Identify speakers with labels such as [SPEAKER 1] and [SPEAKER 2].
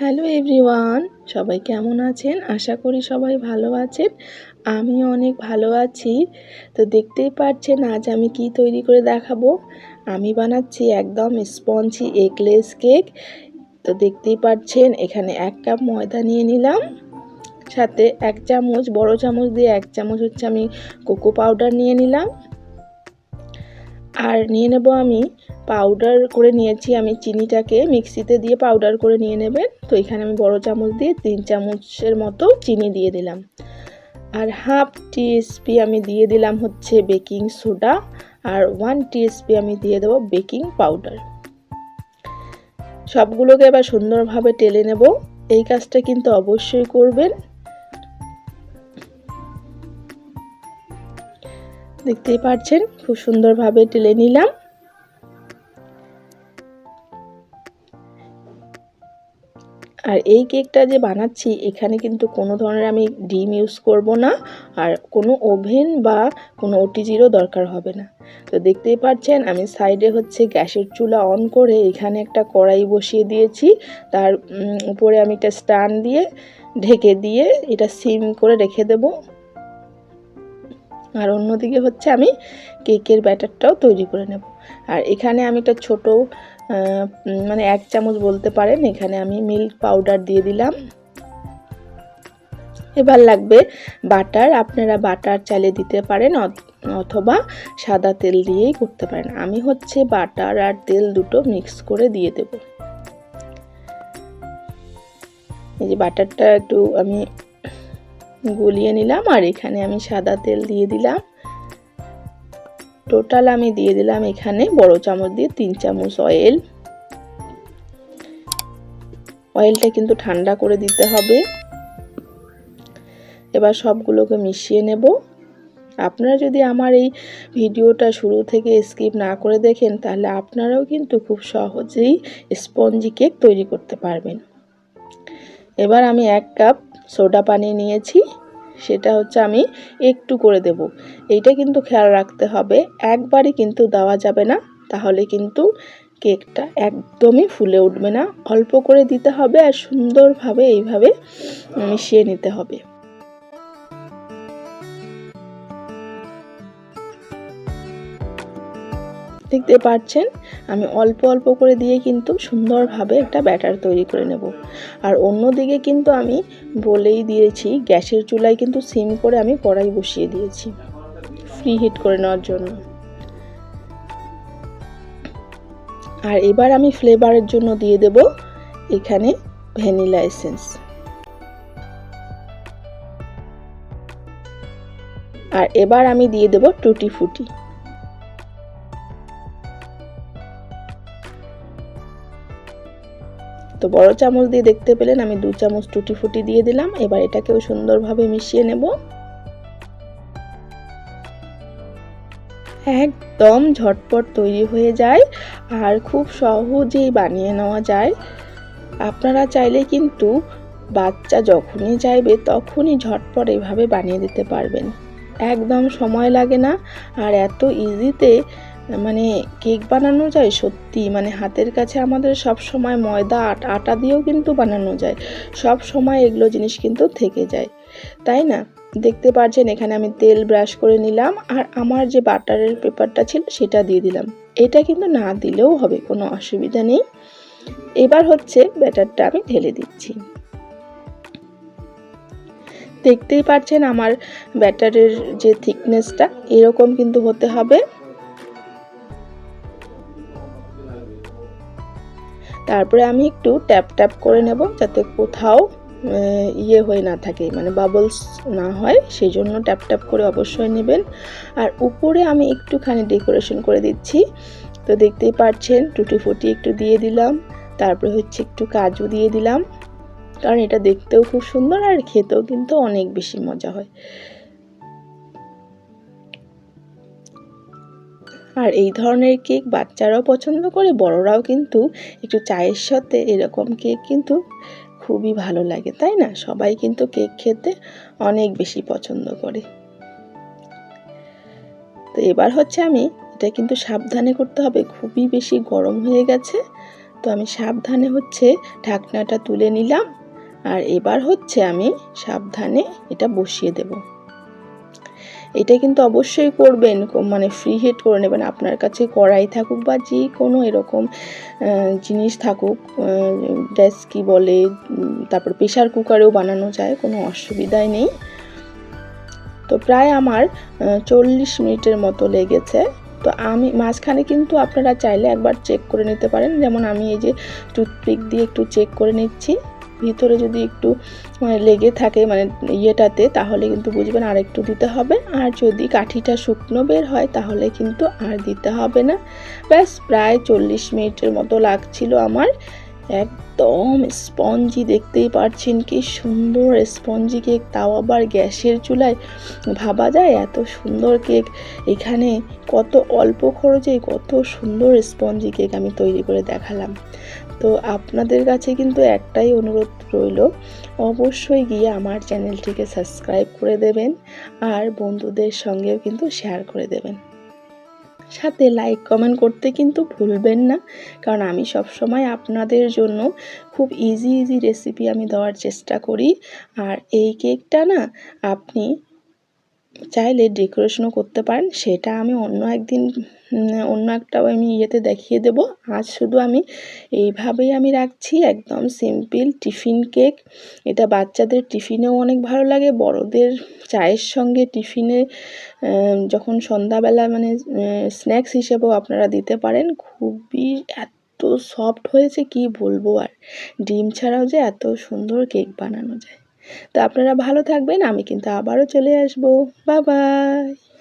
[SPEAKER 1] Hello everyone সবাই কেমন আছেন? আশা করি সবাই ভালো আছেন। আমি অনেক ভালো আছি। তো দেখতেই পাচ্ছেন আজ আমি কি তৈরি করে দেখাবো? আমি বানাচ্ছি একদম স্পঞ্জি এগলেস কেক তো দেখতেই পাচ্ছেন এখানে এক কাপ ময়দা নিয়ে নিলাম। সাথে এক চামচ, বড় চামচ দিয়ে এক চামচ হচ্ছে আমি কোকো পাউডার নিয়ে নিলাম। আর নিয়ে নেব আমি পাউডার করে নিয়েছি। আমি চিনিটাকে মিক্সিতে দিয়ে পাউডার করে নিয়ে নেবেন। তো এখানে আমি বড় চামচ দিয়ে তিন চামচের মতো চিনি দিয়ে দিলাম। আর হাফ টিএসপি আমি দিয়ে দিলাম হচ্ছে বেকিং সোডা। আর ওয়ান টিএসপি আমি দিয়ে দেবো বেকিং পাউডার সবগুলোকে এবার সুন্দরভাবে টেলে নেব। এই কাজটা কিন্তু অবশ্যই করবেন। দেখতেই পাচ্ছেন খুব সুন্দরভাবে টেলে নিলাম। আর এই কেকটা যে বানাচ্ছি, এখানে কিন্তু কোনো ধরনের আমি ডিম ইউজ করব না, আর কোনো ওভেন বা কোনো ওটিজিরও দরকার হবে না। তো দেখতেই পাচ্ছেন আমি সাইডে হচ্ছে গ্যাসের চুলা অন করে এখানে একটা কড়াই বসিয়ে দিয়েছি। তার উপরে আমি একটা স্টান দিয়ে ঢেকে দিয়ে এটা সিম করে রেখে দেব। আর অন্যদিকে হচ্ছে আমি কেকের ব্যাটারটাও তৈরি করে নেব। আর এখানে আমি একটা ছোট মানে এক চামচ বলতে পারেন, এখানে আমি মিল্ক পাউডার দিয়ে দিলাম। এবার লাগবে বাটার, আপনারা বাটার চালে দিতে পারেন অথবা সাদা তেল দিয়েই করতে পারেন। আমি হচ্ছে বাটার আর তেল দুটো মিক্স করে দিয়ে দেব। এই যে বাটারটা একটু আমি গুলিয়ে নিলাম আর এখানে আমি সাদা তেল দিয়ে দিলাম। টোটাল আমি দিয়ে দিলাম এখানে বড় চামচ দিয়ে তিন চামচ অয়েল অয়েলটা কিন্তু ঠান্ডা করে দিতে হবে। এবার সবগুলোকে মিশিয়ে নেব। আপনারা যদি আমার এই ভিডিওটা শুরু থেকে স্কিপ না করে দেখেন, তাহলে আপনারাও কিন্তু খুব সহজেই স্পঞ্জি কেক তৈরি করতে পারবেন। এবার আমি এক কাপ সোডা পানি নিয়েছি। সেটা হচ্ছে আমি একটু করে দেব। এইটা কিন্তু খেয়াল রাখতে হবে, একবারই কিন্তু দেওয়া যাবে না, তাহলে কিন্তু কেকটা একদমই ফুলে উঠবে না। অল্প করে দিতে হবে আর সুন্দরভাবে এইভাবে মিশিয়ে নিতে হবে। দেখতে পাচ্ছেন আমি অল্প অল্প করে দিয়ে কিন্তু সুন্দরভাবে একটা ব্যাটার তৈরি করে নেব। আর অন্যদিকে কিন্তু আমি বলেই দিয়েছি, গ্যাসের চুলায় কিন্তু সিম করে আমি কড়াই বসিয়ে দিয়েছি ফ্রি হিট করে নেওয়ার জন্য। আর এবার আমি ফ্লেভারের জন্য দিয়ে দেব এখানে ভ্যানিলা এসেন্স আর এবার আমি দিয়ে দেব টুটি ফুটি তো বড় চামচ দিয়ে দেখতে পেলেন, আমি দু চামচ টুটি ফুটি দিয়ে দিলাম। এবার এটাকেও সুন্দরভাবে মিশিয়ে নেব। একদম ঝটপট তৈরি হয়ে যায় আর খুব সহজেই বানিয়ে নেওয়া যায়। আপনারা চাইলে কিন্তু বাচ্চা যখনই চাইবে তখনই ঝটপট এভাবে বানিয়ে দিতে পারবেন। একদম সময় লাগে না আর এত ইজিতে মানে কেক বানানো যায় সত্যি মানে হাতের কাছে আমাদের সব সময় ময়দা, আটা দিয়েও কিন্তু বানানো যায়। সব সময় এগুলো জিনিস কিন্তু থেকে যায়। তাই না? দেখতে পাচ্ছেন এখানে আমি তেল ব্রাশ করে নিলাম আর আমার যে বাটারের পেপারটা ছিল সেটা দিয়ে দিলাম। এটা কিন্তু না দিলেও হবে, কোনো অসুবিধা নেই। এবার হচ্ছে ব্যাটারটা আমি ঢেলে দিচ্ছি। দেখতেই পাচ্ছেন আমার ব্যাটারের যে থিকনেসটা এরকম কিন্তু হতে হবে। তারপরে আমি একটু ট্যাপ ট্যাপ করে নেব যাতে কোথাও ইয়ে হয়ে না থাকে মানে বাবলস না হয়, সেই জন্য ট্যাপ ট্যাপ করে অবশ্যই নেবেন। আর উপরে আমি একটুখানি ডেকোরেশন করে দিচ্ছি। তো দেখতেই পাচ্ছেন টুটি ফুটি একটু দিয়ে দিলাম, তারপরে হচ্ছে একটু কাজু দিয়ে দিলাম। কারণ এটা দেখতেও খুব সুন্দর আর খেতেও কিন্তু অনেক বেশি মজা হয়। আর এই ধরনের কেক বাচ্চারাও পছন্দ করে, বড়রাও কিন্তু একটু চায়ের সাথে এরকম কেক কিন্তু খুবই ভালো লাগে, তাই না? সবাই কিন্তু কেক খেতে অনেক বেশি পছন্দ করে। তো এবার হচ্ছে আমি এটা কিন্তু সাবধানে করতে হবে, খুবই বেশি গরম হয়ে গেছে। তো আমি সাবধানে হচ্ছে ঢাকনাটা তুলে নিলাম, আর এবার হচ্ছে আমি সাবধানে এটা বসিয়ে দেব। এটা কিন্তু অবশ্যই করবেন মানে ফ্রি হিট করে নেবেন। আপনার কাছে কড়াই থাকুক বা যে কোনো এরকম জিনিস থাকুক গ্যাস কি বলে তারপর প্রেশার কুকারেও বানানো যায়, কোনো অসুবিধাই নেই। তো প্রায় আমার চল্লিশ মিনিটের মতো লেগেছে। তো আমি, মাঝখানে কিন্তু আপনারা চাইলে একবার চেক করে নিতে পারেন। যেমন আমি এই যে টুথপিক দিয়ে একটু চেক করে নিচ্ছি। ভিতরে যদি একটু মানে লেগে থাকে মানে ইয়েটাতে, তাহলে কিন্তু বুঝবেন আর একটু দিতে হবে। আর যদি কাঠিটা শুকনো বের হয়, তাহলে কিন্তু আর দিতে হবে না। ব্যাস, প্রায় চল্লিশ মিনিটের মতো লাগছিল আমার। একদম স্পঞ্জি দেখতেই পারছেন কি সুন্দর স্পঞ্জি কেক, তাও আবার গ্যাসের চুলায়। ভাবা যায় এত সুন্দর কেক, এখানে কত অল্প খরচে কত সুন্দর স্পঞ্জি কেক আমি তৈরি করে দেখালাম। তো আপনাদের কাছে কিন্তু একটাই অনুরোধ রইল, অবশ্যই গিয়ে আমার চ্যানেলটিকে সাবস্ক্রাইব করে দেবেন আর বন্ধুদের সঙ্গেও কিন্তু শেয়ার করে দেবেন। সাথে লাইক, কমেন্ট করতে কিন্তু ভুলবেন না, কারণ আমি সব সময় আপনাদের জন্য খুব ইজি ইজি রেসিপি আমি দেওয়ার চেষ্টা করি। আর এই কেকটা না, আপনি চাইলে ডেকোরেশনও করতে পারেন, সেটা আমি অন্য একদিন অন্য একটাও আমি ইয়েতে দেখিয়ে দেব। আজ শুধু আমি এইভাবেই আমি রাখছি, একদম সিম্পল টিফিন কেক এটা বাচ্চাদের টিফিনেও অনেক ভালো লাগে, বড়দের চায়ের সঙ্গে টিফিনে যখন সন্ধ্যাবেলা মানে স্ন্যাক্স হিসেবেও আপনারা দিতে পারেন। খুবই এত সফট হয়েছে, কি বলব আর। ডিম ছাড়াও যে এত সুন্দর কেক বানানো যায়। তো আপনারা ভালো থাকবেন আমি কিন্তু আবারও চলে আসব। বাবাই বাই।